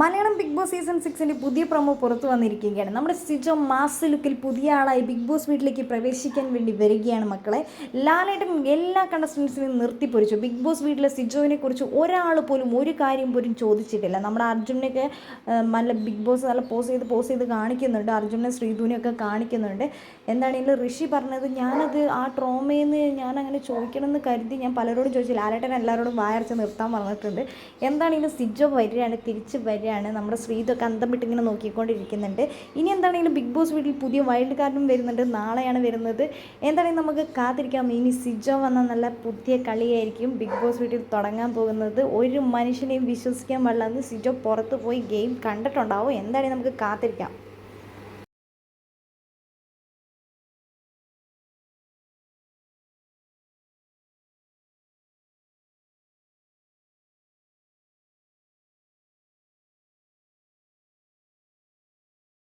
Malayalam big boss season സിക്സിന്റെ പുതിയ promo പുറത്തു വന്നിരിക്കുകയാണ്. നമ്മുടെ സിജോ മാസ് ലുക്കിൽ പുതിയ ആളായി ബിഗ് ബോസ് വീട്ടിലേക്ക് പ്രവേശിക്കാൻ വേണ്ടി വരികയാണ് മക്കളെ. ലാലേട്ടൻ എല്ലാ കണ്ടസ്റ്റൻസിനെയും നിർത്തിപ്പൊരിച്ചു ബിഗ് ബോസ് വീട്ടിലെ സിജോവിനെ കുറിച്ച് ഒരാൾ പോലും ഒരു കാര്യം പോലും ചോദിച്ചിട്ടില്ല. നമ്മുടെ അർജുനൊക്കെ നല്ല ബിഗ് ബോസ് നല്ല പോസ് ചെയ്ത് പോസ് ചെയ്ത് കാണിക്കുന്നുണ്ട്. അർജുനെ ശ്രീധുവിനെയൊക്കെ കാണിക്കുന്നുണ്ട്. എന്താണെങ്കിലും ഋഷി പറഞ്ഞത്? ഞാനത് ആ ട്രോമയെന്ന് ഞാൻ അങ്ങനെ ചോദിക്കണമെന്ന് കരുതി ഞാൻ പലരോടും ചോദിച്ചു ലാലേട്ടൻ എല്ലാവരോടും വായർച്ച നിർത്താൻ പറഞ്ഞിട്ടുണ്ട്. എന്താണെങ്കിലും സിജോ വരികയാണ്? തിരിച്ച് വരികയാണ്. നമ്മുടെ ശ്രീതൊക്കെ അന്തം വിട്ടിങ്ങനെ നോക്കിക്കൊണ്ടിരിക്കുന്നുണ്ട്. ഇനി എന്താണെങ്കിലും ബിഗ് ബോസ് വീട്ടിൽ പുതിയ വൈൽഡ് കാർഡും വരുന്നുണ്ട്. നാളെയാണ് വരുന്നത്. എന്താണെങ്കിലും നമുക്ക് കാത്തിരിക്കാം. ഇനി സിജോ വന്ന നല്ല പുതിയ കളിയായിരിക്കും ബിഗ് ബോസ് വീട്ടിൽ തുടങ്ങാൻ പോകുന്നത്. ഒരു മനുഷ്യനെയും വിശ്വസിക്കാൻ പാടില്ലെന്ന് സിജോ പുറത്ത് പോയി ഗെയിം കണ്ടിട്ടുണ്ടാവും. എന്താണെങ്കിലും നമുക്ക് കാത്തിരിക്കാം.